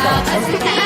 जादूचे